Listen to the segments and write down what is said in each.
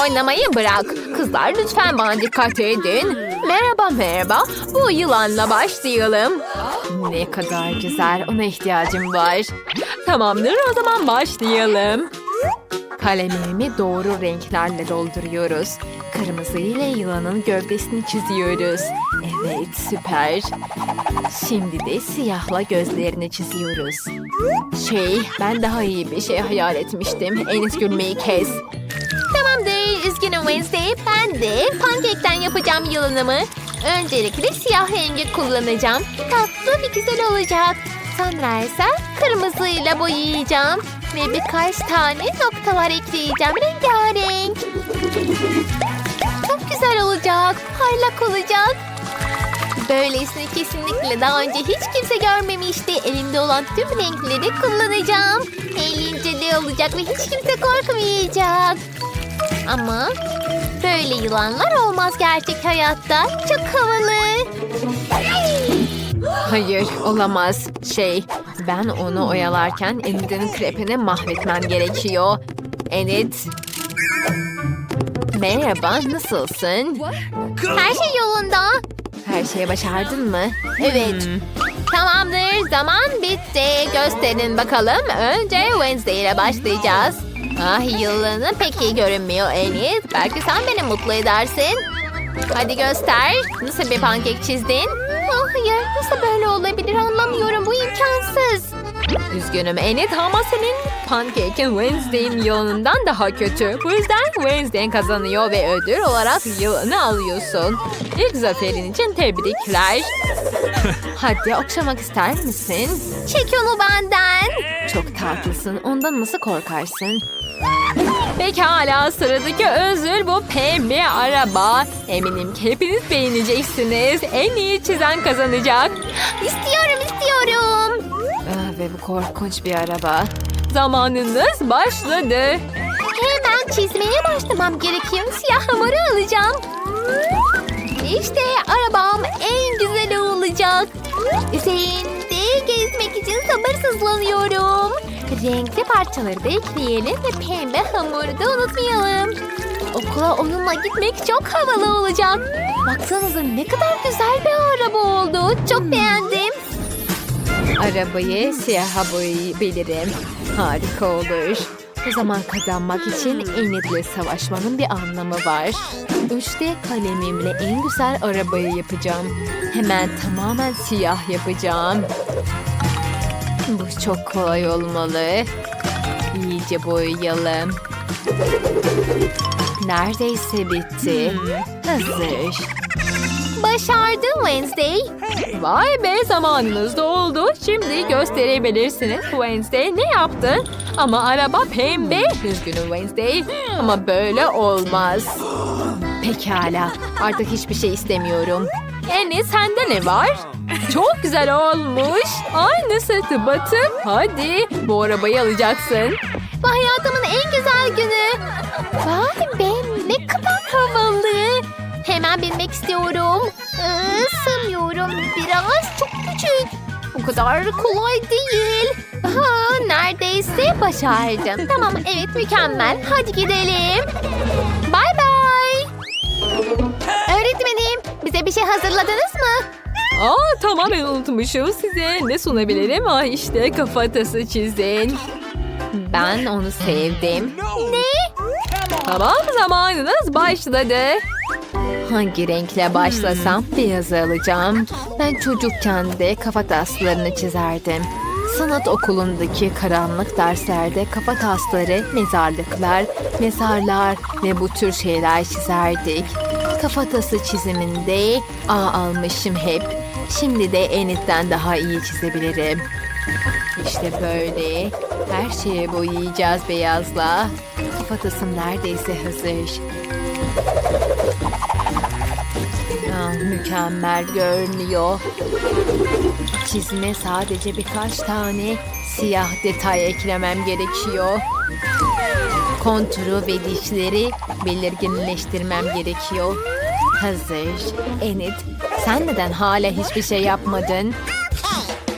Oynamayı bırak. Kızlar lütfen bana dikkat edin. Merhaba merhaba. Bu yılanla başlayalım. Ne kadar güzel. Ona ihtiyacım var. Tamamdır o zaman başlayalım. Kalemimi doğru renklerle dolduruyoruz. Kırmızı ile yılanın gövdesini çiziyoruz. Evet süper. Şimdi de siyahla gözlerini çiziyoruz. Şey ben daha iyi bir şey hayal etmiştim. Enis gülmeyi kes. Tamamdır üzgünüm Wednesday. Ben de pankekten yapacağım yılanımı. Öncelikle siyah rengi kullanacağım. Tatlı bir güzel olacak. Sonra ise kırmızıyla boyayacağım. Ve birkaç tane noktalar ekleyeceğim rengarenk. Çok güzel olacak. Parlak olacak. Böylesini kesinlikle daha önce hiç kimse görmemişti. Elimde olan tüm renkleri kullanacağım. Eğlenceli olacak ve hiç kimse korkmayacak. Ama böyle yılanlar olmaz gerçek hayatta. Çok havalı. Hayır olamaz. Şey ben onu oyalarken Enid'in krepini mahvetmen gerekiyor. Enid. Merhaba nasılsın? Her şey yolunda. Her şeyi başardın mı? Evet. Tamamdır zaman bitti. Gösterin bakalım. Önce Wednesday ile başlayacağız. Ah yılanı pek iyi görünmüyor Enid. Belki sen beni mutlu edersin. Hadi göster. Nasıl bir pankek çizdin? Ah, hayır nasıl böyle olabilir anlamıyorum. Bu imkansız. Üzgünüm Enid ama senin pankekin Wednesday'in yılanından daha kötü. Bu yüzden Wednesday kazanıyor ve ödül olarak yılanı alıyorsun. İlk zaferin için tebrikler. Hadi okşamak ister misin? Çek onu benden. Çok tatlısın. Ondan nasıl korkarsın? Pekala sıradaki özür bu pembe araba. Eminim ki hepiniz beğeneceksiniz. En iyi çizen kazanacak. İstiyorum istiyorum. Ah, ve bu korkunç bir araba. Zamanınız başladı. Hemen çizmeye başlamam gerekiyor. Siyah hamuru alacağım. İşte arabam en güzeli olacak. Üzerinde gezmek için sabırsızlanıyorum. Renkli parçaları da ekleyelim ve pembe hamuru da unutmayalım. Okula onunla gitmek çok havalı olacak. Baksanıza ne kadar güzel bir araba oldu. Çok beğendim. Arabayı siyaha boyayabilirim. Harika olur. O zaman kazanmak için Enid'le savaşmanın bir anlamı var. Üçte kalemimle en güzel arabayı yapacağım. Hemen tamamen siyah yapacağım. Bu çok kolay olmalı. İyice boyayalım. Neredeyse bitti. Hazır. Başardın Wednesday. Vay be zamanınız doldu. Şimdi gösterebilirsiniz. Wednesday ne yaptın? Ama araba pembe. Üzgünüm Wednesday. Ama böyle olmaz. Pekala. Artık hiçbir şey istemiyorum. Anne sende ne var? Çok güzel olmuş. Aynısı tıpatıp. Hadi bu arabayı alacaksın. Bu hayatımın en güzel günü. Vay be ne kadar havalı. Hemen binmek istiyorum. Ee, sığmıyorum. Biraz çok küçük. O kadar kolay değil. Ha, neredeyse başardım. Tamam evet mükemmel. Hadi gidelim. Bay bay. Öğretmenim bize bir şey hazırladınız mı? Aa tamamen unutmuşum. Size ne sunabilirim? Ah işte kafatası çizin. Ben onu sevdim. Ne? Tamam zamanınız başladı. Hangi renkle başlasam beyazı alacağım. Ben çocukken de kafa taslarını çizerdim. Sanat okulundaki karanlık derslerde kafa tasları, mezarlıklar, mezarlar ve bu tür şeyler çizerdik. Kafatası çiziminde A almışım hep. Şimdi de Enid'den daha iyi çizebilirim. İşte böyle. Her şeye boyayacağız beyazla. Kafatasım neredeyse hazır. Ah, mükemmel görünüyor. Çizime sadece birkaç tane siyah detay eklemem gerekiyor. Konturu ve dişleri belirginleştirmem gerekiyor. Hazır. Enid, sen neden hala hiçbir şey yapmadın?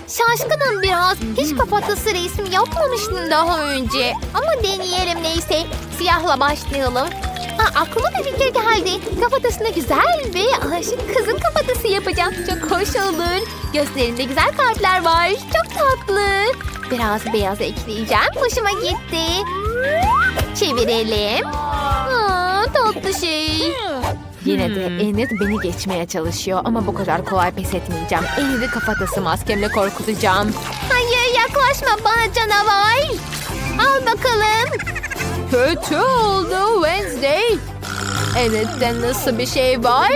Şaşkınım biraz. Hiç kafatası resmi yapmamıştım daha önce. Ama deneyelim neyse. Siyahla başlayalım. Aa, aklıma bir fikir geldi. Kafatasına güzel ve aşık kızın kafatası yapacağım. Çok hoş olur. Gözlerinde güzel kalpler var. Çok tatlı. Biraz beyaz ekleyeceğim. Hoşuma gitti. Çevirelim. Aa, tatlı şey. Yine de Enid beni geçmeye çalışıyor ama bu kadar kolay pes etmeyeceğim. Enid'i kafatası maskemle korkutacağım. Hayır yaklaşma bana canavar. Al bakalım. Kötü oldu Wednesday. Enid'de nasıl bir şey var?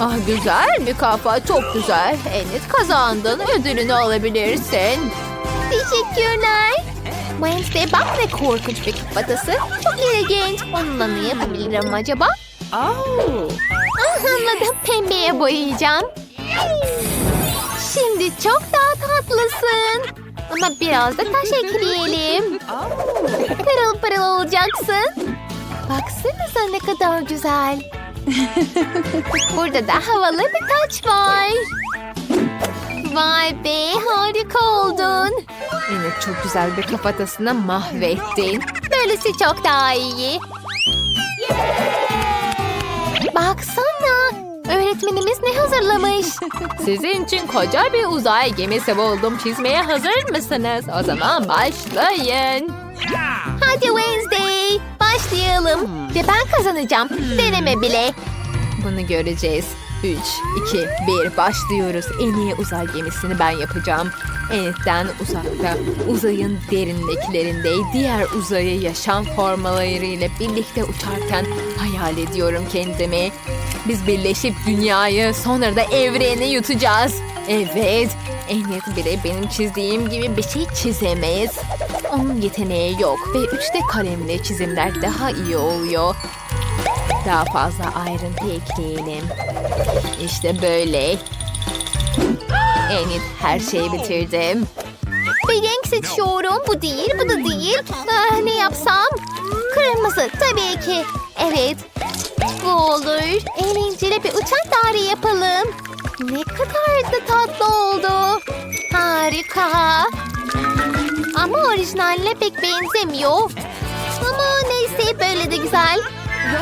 Ah güzel bir kafa çok güzel. Enid kazandın ödülünü alabilirsin. Teşekkürler. Wednesday bak ne korkunç bir kafatası. Çok ilginç. Onunla ne yapabilirim acaba? Oh. Anladım. Pembeye boyayacağım. Şimdi çok daha tatlısın. Ama biraz da taş ekleyelim. Pırıl pırıl olacaksın. Baksanıza ne kadar güzel. Burada da havalı bir taç var. Vay be harika oldun. Yine çok güzel bir kafatasına mahvettin. Böylesi çok daha iyi. Baksana. Öğretmenimiz ne hazırlamış? Sizin için koca bir uzay gemisi buldum. Çizmeye hazır mısınız? O zaman başlayın. Hadi Wednesday. Başlayalım. Ve ben kazanacağım. Deneme bile. Bunu göreceğiz. 3, 2, 1 başlıyoruz. En iyi uzay gemisini ben yapacağım. Enitten uzakta, uzayın derinliklerinde diğer uzayı yaşam formalarıyla birlikte uçarken hayal ediyorum kendimi. Biz birleşip dünyayı sonra da evreni yutacağız. Evet, Ennet bile benim çizdiğim gibi bir şey çizemez. Onun yeteneği yok ve üçte kalemle çizimler daha iyi oluyor. Daha fazla ayrıntı ekleyelim. İşte böyle. Enid her şeyi bitirdim. Bir renk seçiyorum. Bu değil, bu da değil. Ah, ne yapsam? Kırmızı tabii ki. Evet. Bu olur. Eğlenceli bir uçak tarihi yapalım. Ne kadar da tatlı oldu. Harika. Ama orijinaline pek benzemiyor. Ama neyse böyle de güzel.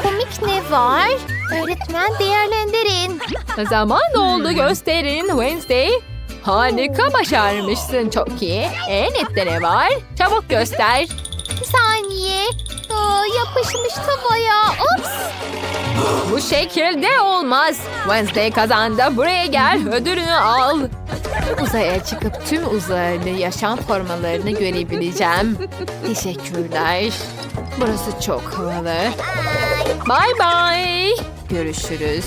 Komik ne var? Öğretmen değerlendirin. Zaman oldu gösterin Wednesday. Harika başarmışsın çok iyi. En nette ne var? Çabuk göster. Bir saniye. Aa, yapışmış tavaya. Ops. Bu şekilde olmaz. Wednesday kazandı. Buraya gel. Ödülünü al. Uzaya çıkıp tüm uzaylı yaşam formalarını görebileceğim. Teşekkürler. Burası çok havalı. Bye bye. Görüşürüz.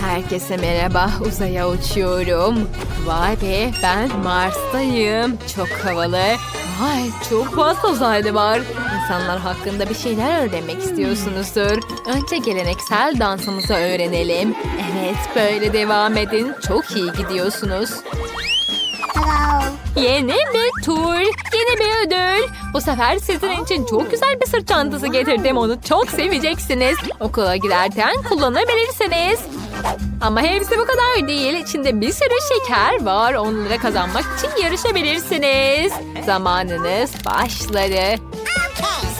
Herkese merhaba. Uzaya uçuyorum. Vay be ben Mars'tayım. Çok havalı. Vay çok fazla uzaylı var. İnsanlar hakkında bir şeyler öğrenmek istiyorsunuzdur. Önce geleneksel dansımızı öğrenelim. Evet böyle devam edin. Çok iyi gidiyorsunuz. Yeni bir tur, yeni bir ödül. Bu sefer sizin için çok güzel bir sırt çantası getirdim. Onu çok seveceksiniz. Okula giderken kullanabilirsiniz. Ama hepsi bu kadar değil. İçinde bir sürü şeker var. Onları kazanmak için yarışabilirsiniz. Zamanınız başladı.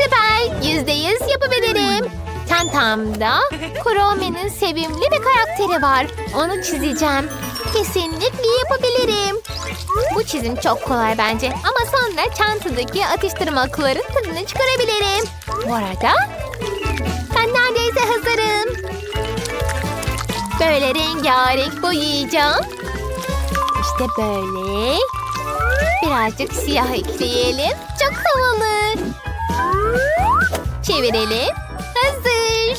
Süper. Yüzde yüz yapabilirim. Çantamda Kuromi'nin sevimli bir karakteri var. Onu çizeceğim. Kesinlikle yapabilirim. Bu çizim çok kolay bence. Ama sonra çantadaki atıştırmalıkların tadını çıkarabilirim. Bu arada ben neredeyse hazırım. Böyle rengarenk boyayacağım. İşte böyle. Birazcık siyah ekleyelim. Çok havalı. Çevirelim. Hazır.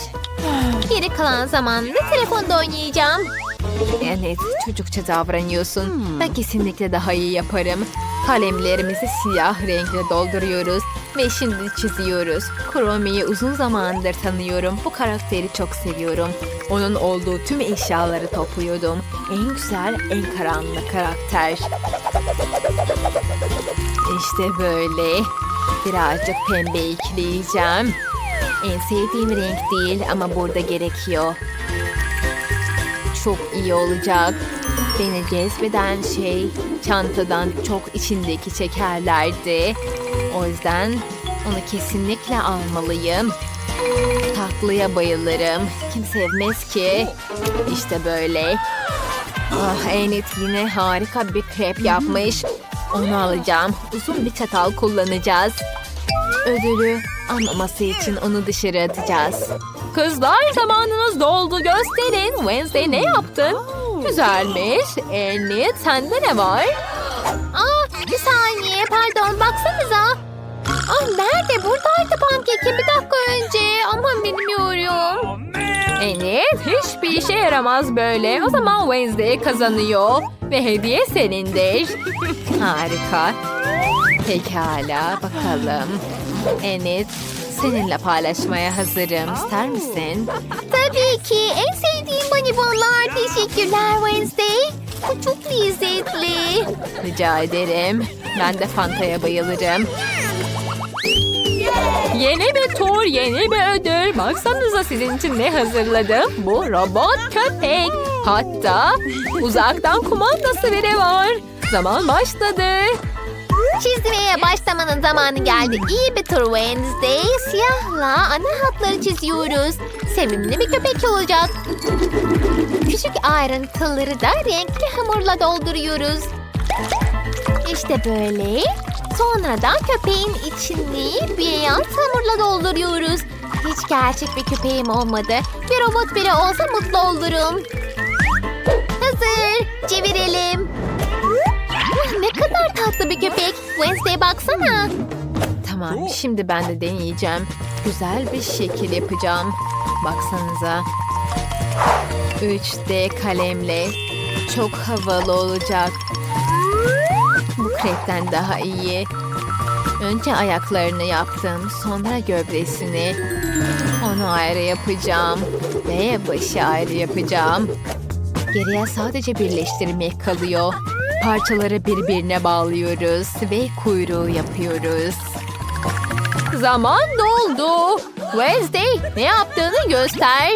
Geri kalan zamanda telefonda oynayacağım. Evet, çocukça davranıyorsun. Ben kesinlikle daha iyi yaparım. Kalemlerimizi siyah renkle dolduruyoruz ve şimdi çiziyoruz. Kuromi'yi uzun zamandır tanıyorum. Bu karakteri çok seviyorum. Onun olduğu tüm eşyaları topluyordum. En güzel, en karanlık karakter. İşte böyle. Birazcık pembe ekleyeceğim. En sevdiğim renk değil ama burada gerekiyor. Çok iyi olacak. Beni cezbeden şey çantadan çok içindeki şekerlerdi. O yüzden Onu kesinlikle almalıyım. Tatlıya bayılırım. Kim sevmez ki? İşte böyle. Ah Enid yine harika bir krep yapmış. Onu alacağım. Uzun bir çatal kullanacağız. Ödülü almaması için onu dışarı atacağız. Kızlar zamanınız doldu gösterin. Wednesday ne yaptın? Güzelmiş. Enid sende ne var? Aa bir saniye pardon baksanıza. Ah nerede? Buradaydı pankeki bir dakika önce. Aman bilmiyorum. Enid hiçbir işe yaramaz böyle. O zaman Wednesday kazanıyor. Ve hediye senindir. Harika. Pekala bakalım. Enid seninle paylaşmaya hazırım. İster misin? Tabii ki. En sevdiğim bonibonlar. Teşekkürler Wednesday. Bu çok lezzetli. Rica ederim. Ben de Fanta'ya bayılırım. Yeni bir tur, yeni bir ödül. Baksanıza sizin için ne hazırladım. Bu robot köpek. Hatta uzaktan kumandası bile var. Zaman başladı. Çizmeye başlamanın zamanı geldi. İyi bir tur Wednesday. Siyahla ana hatları çiziyoruz. Sevimli bir köpek olacak. Küçük ayrıntıları da renkli hamurla dolduruyoruz. İşte böyle. Sonra da köpeğin içini beyaz hamurla dolduruyoruz. Hiç gerçek bir köpeğim olmadı. Bir robot bile olsa mutlu olurum. Hazır. Çevirelim. Ne kadar tatlı bir köpek. Wednesday baksana. Tamam şimdi ben de deneyeceğim. Güzel bir şekil yapacağım. Baksanıza. 3D kalemle. Çok havalı olacak. Krepten daha iyi. Önce ayaklarını yaptım. Sonra gövdesini. Onu ayrı yapacağım. Ve başı ayrı yapacağım. Geriye sadece birleştirmek kalıyor. Parçaları birbirine bağlıyoruz ve kuyruğu yapıyoruz. Zaman doldu. Wednesday ne yaptığını göster.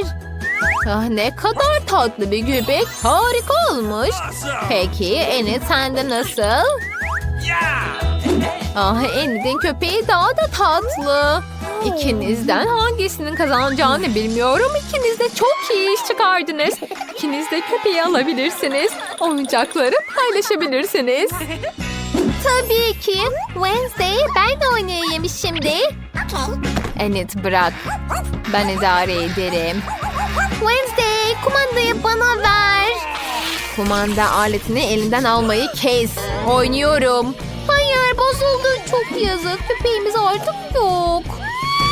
Ah, ne kadar tatlı bir göbek. Harika olmuş. Peki Enid sende nasıl? Ah Enid'in köpeği daha da tatlı. İkinizden hangisinin kazanacağını bilmiyorum. İkiniz de çok iyi iş çıkardınız. İkiniz de köpeği alabilirsiniz. Oyuncakları paylaşabilirsiniz. Tabii ki. Wednesday ben de oynayayım şimdi. Enid bırak. Ben idare ederim. Wednesday kumandayı bana ver. Kumanda aletini elinden almayı kes. Oynuyorum. Hayır bozuldu. Çok yazık. Köpeğimiz artık yok.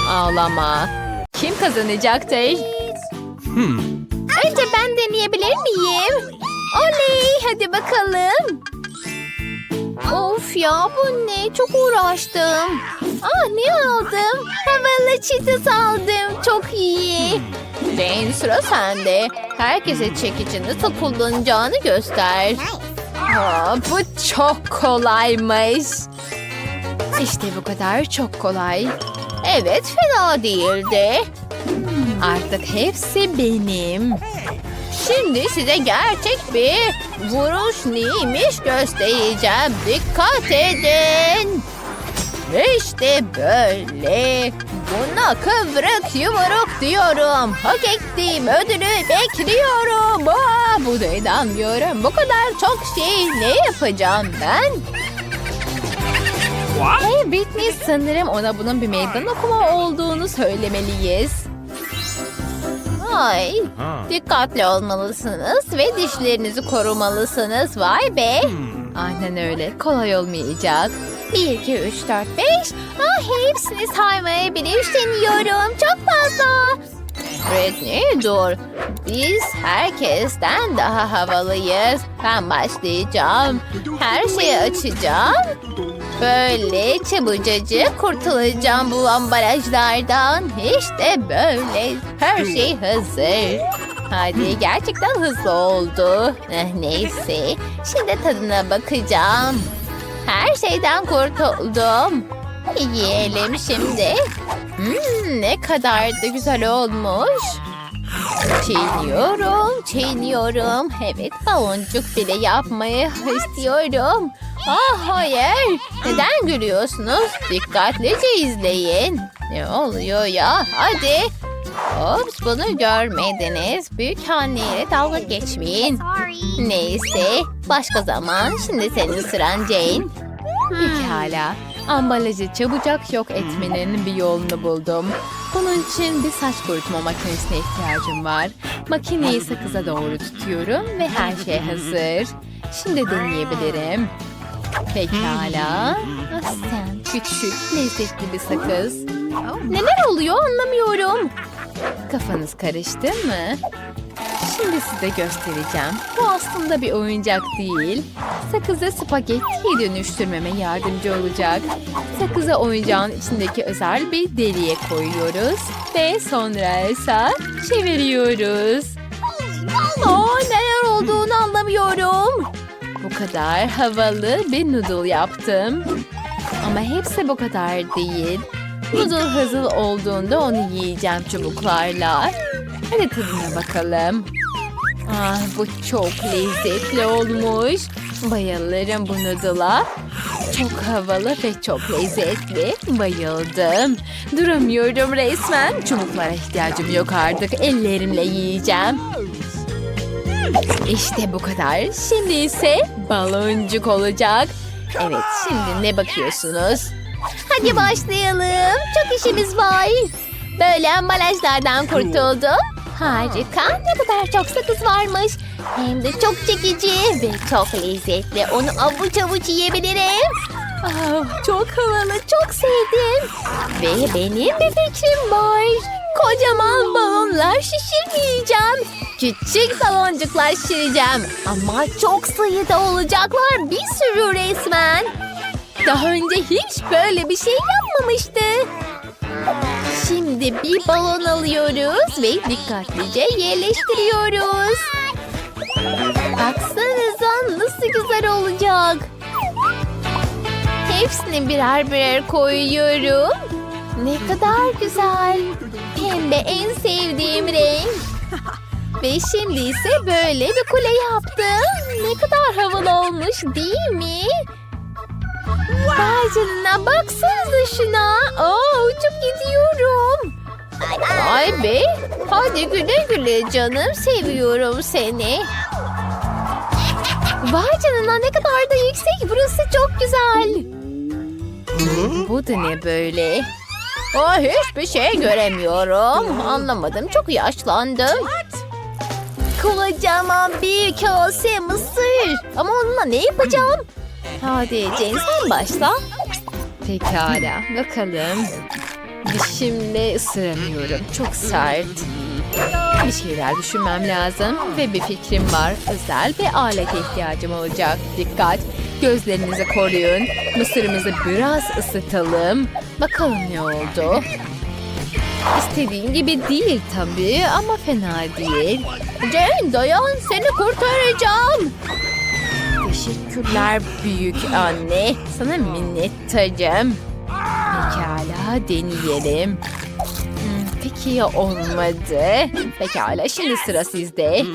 Ağlama. Kim kazanacak Tay? Önce ben deneyebilir miyim? Oley hadi bakalım. Of ya bu ne? Çok uğraştım. Ah ne aldım? Havalı çitos aldım. Çok iyi. Jane sıra sende. Herkese çekici nasıl kullanacağını göster. Aa, bu çok kolaymış. İşte bu kadar çok kolay. Evet fena değildi. Artık hepsi benim. Şimdi size gerçek bir vuruş neymiş göstereceğim. Dikkat edin. İşte böyle. Buna kıvrık yumruk diyorum. Hak ettiğim ödülü bekliyorum. Aa, bu da inanmıyorum. Bu kadar çok şey ne yapacağım ben? Hey Britney sanırım ona bunun bir meydan okuma olduğunu söylemeliyiz. Ay, dikkatli olmalısınız ve dişlerinizi korumalısınız. Vay be. Aynen öyle. Kolay olmayacak. 1, 2, 3, 4, 5. Ah, hepsini saymaya bile. Çok fazla. Britney dur. Biz herkesten daha havalıyız. Ben başlayacağım. Her şeyi açacağım. Böyle çabucacık kurtulacağım bu ambalajlardan. İşte böyle. Her şey hazır. Hadi gerçekten hızlı oldu. Eh, neyse. Şimdi tadına bakacağım. Her şeyden kurtuldum. Yiyelim şimdi. Hmm, ne kadar da güzel olmuş. Çiğniyorum, çiğniyorum. Evet, baloncuk bile yapmayı istiyorum. Ah hayır. Neden gülüyorsunuz? Dikkatlice izleyin. Ne oluyor ya? Hadi. Ops bunu görmediniz. Büyük anneyle dalga geçmeyin. Neyse. Başka zaman. Şimdi senin sıran Jane. Pekala. Ambalajı çabucak yok etmenin bir yolunu buldum. Bunun için bir saç kurutma makinesine ihtiyacım var. Makineyi sakıza doğru tutuyorum ve her şey hazır. Şimdi deneyebilirim. Pekala. Ah, Sen küçük, lezzetli bir sakız. Neler oluyor anlamıyorum. Kafanız karıştı mı? Şimdi size göstereceğim. Bu aslında bir oyuncak değil. Sakızı spagettiye dönüştürmeme yardımcı olacak. Sakızı oyuncağın içindeki özel bir deliğe koyuyoruz. Ve sonra ise çeviriyoruz. Aa, neler olduğunu anlamıyorum. Bu kadar havalı bir noodle yaptım. Ama hepsi bu kadar değil. Noodle hazır olduğunda onu yiyeceğim çubuklarla. Hadi tadına bakalım. Ah, bu çok lezzetli olmuş. Bayılırım bu noodle'a. Çok havalı ve çok lezzetli. Bayıldım. Duramıyorum resmen. Çubuklara ihtiyacım yok artık. Ellerimle yiyeceğim. İşte bu kadar. Şimdi ise baloncuk olacak. Evet, şimdi ne bakıyorsunuz? Hadi başlayalım. Çok işimiz var. Böyle ambalajlardan kurtuldum. Harika. Ne kadar çok sakız varmış. Hem de çok çekici ve çok lezzetli. Onu avuç avuç yiyebilirim. Ah, çok havalı, çok sevdim. Ve benim bir fikrim var. Kocaman balonlar şişirmeyeceğim. Küçük baloncuklar şişireceğim. Ama çok sayıda olacaklar. Bir sürü resmen. Daha önce hiç böyle bir şey yapmamıştı. Şimdi bir balon alıyoruz ve dikkatlice yerleştiriyoruz. Baksanıza nasıl güzel olacak. Hepsini birer birer koyuyorum. Ne kadar güzel. Pembe en sevdiğim renk. Ve şimdi ise böyle bir kule yaptım. Ne kadar havalı olmuş değil mi? Vay canına baksanıza şuna. Aa, uçup gidiyorum. Vay be. Hadi güle güle canım. Seviyorum seni. Vay canına ne kadar da yüksek. Burası çok güzel. Bu da ne böyle? Oh, hiçbir şey göremiyorum. Anlamadım. Çok yaşlandım. Kocaman bir kase mısır. Ama onunla ne yapacağım? Hadi Jane sen başla. Pekala bakalım. Dişimle ısıramıyorum. Çok sert. Bir şeyler düşünmem lazım ve bir fikrim var. Özel bir alete ihtiyacım olacak. Dikkat! Gözlerinizi koruyun. Mısırımızı biraz ısıtalım. Bakalım ne oldu. İstediğim gibi değil tabii ama fena değil. Jane dayan seni kurtaracağım. Teşekkürler büyük anne. Sana minnettarım. Pekala deneyelim. Hmm, Peki ya olmadı? Pekala şimdi sıra sizde.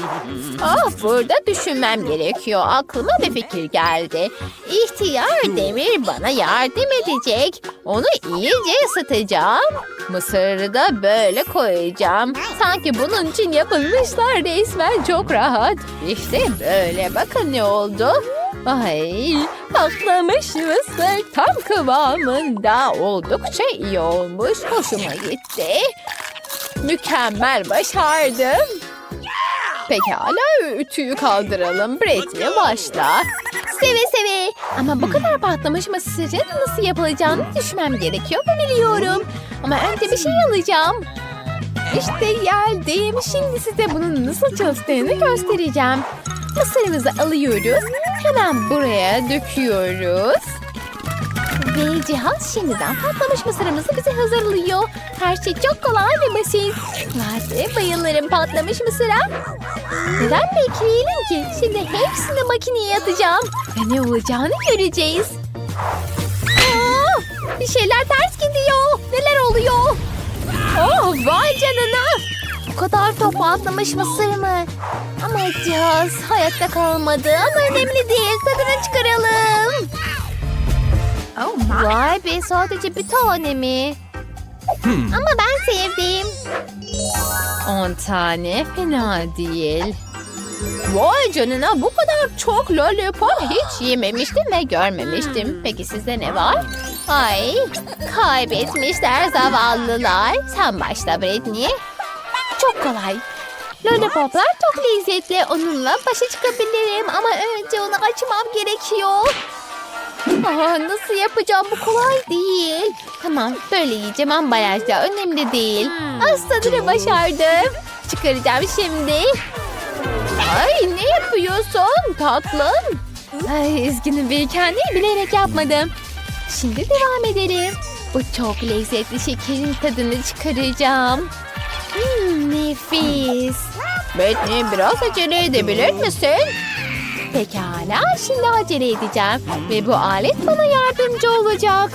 Ah burada düşünmem gerekiyor. Aklıma bir fikir geldi. İhtiyar Demir bana yardım edecek. Onu iyice ısıtacağım. Mısırı da böyle koyacağım. Sanki bunun için yapılmışlar resmen çok rahat. İşte böyle bakın ne oldu. Ay patlamış mısır tam kıvamında oldukça iyi olmuş. Hoşuma gitti. Mükemmel başardım. Pekala ütüyü kaldıralım. Britney başla. Seve seve. Ama bu kadar patlamış mısırın nasıl yapılacağını düşünmem gerekiyor. Ben biliyorum. Ama önce bir şey alacağım. İşte geldim. Şimdi size bunun nasıl çalıştığını göstereceğim. Mısırımızı alıyoruz. Hemen buraya döküyoruz. Ve cihaz şimdiden patlamış mısırımızı bize hazırlıyor. Her şey çok kolay ve basit. Vay bayılırım patlamış mısıra. Neden bekleyelim ki? Şimdi hepsini makineye atacağım. Ve ne olacağını göreceğiz. Aa, bir şeyler ters gidiyor. Neler oluyor? Oh vay canına. Kadar top patlamış mısır mı? Ama cihaz hayatta kalmadı ama önemli değil. Tadını çıkaralım. Vay be sadece bir tane mi? Ama ben sevdim. 10 tane fena değil. Vay canına bu kadar çok lollipop hiç yememiştim ve görmemiştim. Peki sizde ne var? Ay kaybetmişler zavallılar. Sen başla Britney. Çok kolay. Lollipoplar çok lezzetli. Onunla başa çıkabilirim ama önce onu açmam gerekiyor. Aa, nasıl yapacağım bu kolay değil. Tamam böyle yiyeceğim ambalajda önemli değil. Az tadını başardım. Çıkaracağım şimdi. Ay ne yapıyorsun tatlım? Ay üzgünüm bir kendi bilerek yapmadım. Şimdi devam edelim. Bu çok lezzetli şekerin tadını çıkaracağım. Nefis. Britney biraz acele edebilir misin? Pekala şimdi acele edeceğim. Ve bu alet bana yardımcı olacak.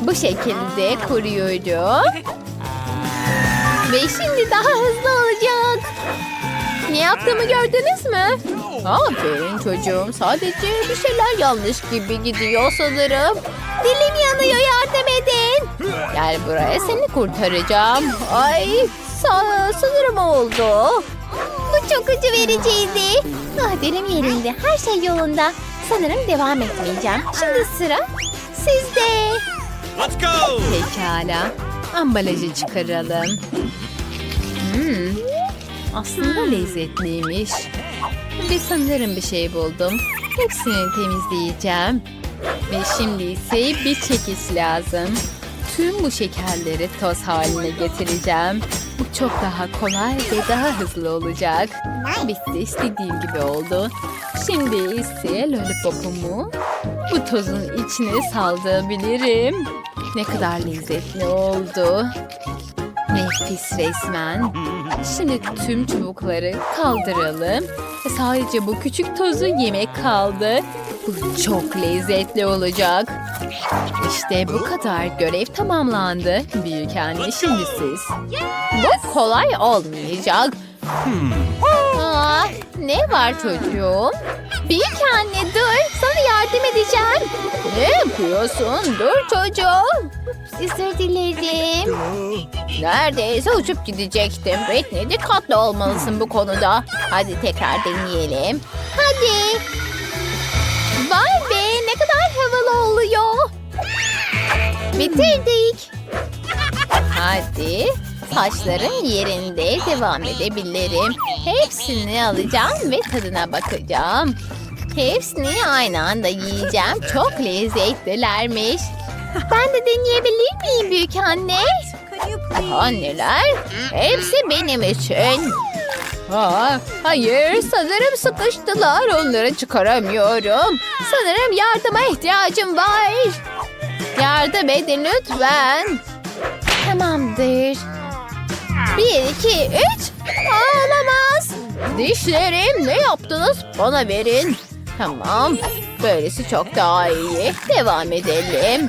Bu şekilde kuruyorum. Ve şimdi daha hızlı olacak. Ne yaptığımı gördünüz mü? Aferin çocuğum. Sadece bir şeyler yanlış gibi gidiyor sanırım. Dilim yanıyor yardım edin. Gel buraya seni kurtaracağım. Ay sa- sanırım oldu. Bu çok acı vericiydi. Ah dilim yerinde. Her şey yolunda. Sanırım devam etmeyeceğim. Şimdi sıra sizde. Let's go! Pekala. Ambalajı çıkaralım. Hmm, aslında lezzetliymiş. Ve sanırım bir şey buldum. Hepsini temizleyeceğim. Ve şimdi ise bir çekiç lazım. Tüm bu şekerleri toz haline getireceğim. Bu çok daha kolay ve daha hızlı olacak. Bitti istediğim gibi oldu. Şimdi ise lollipopumu bu tozun içine saldırabilirim. Ne kadar lezzetli oldu. Nefis resmen. Şimdi tüm çubukları kaldıralım. Sadece bu küçük tozu yemek kaldı. Bu çok lezzetli olacak. İşte bu kadar görev tamamlandı. Büyük anne şimdi siz. Bu kolay olmayacak. Aa, ne var çocuğum? Büyük anne dur. Sana yardım edeceğim. Ne yapıyorsun? Dur çocuğum. Özür dilerim. Neredeyse uçup gidecektim. Britney dikkatli olmalısın bu konuda. Hadi tekrar deneyelim. Hadi. Vay be ne kadar havalı oluyor. Bitirdik. Hadi saçların yerinde devam edebilirim. Hepsini alacağım ve tadına bakacağım. Hepsini aynı anda yiyeceğim. Çok lezzetlilermiş. Ben de deneyebilir miyim büyük anne? Daha neler? Hepsi benim için. Aa, hayır sanırım sıkıştılar onları çıkaramıyorum. Sanırım yardıma ihtiyacım var. Yardım edin lütfen. Tamamdır. Bir, iki, üç. Aa, olamaz. Dişlerim ne yaptınız? Bana verin. Tamam. Böylesi çok daha iyi. Devam edelim.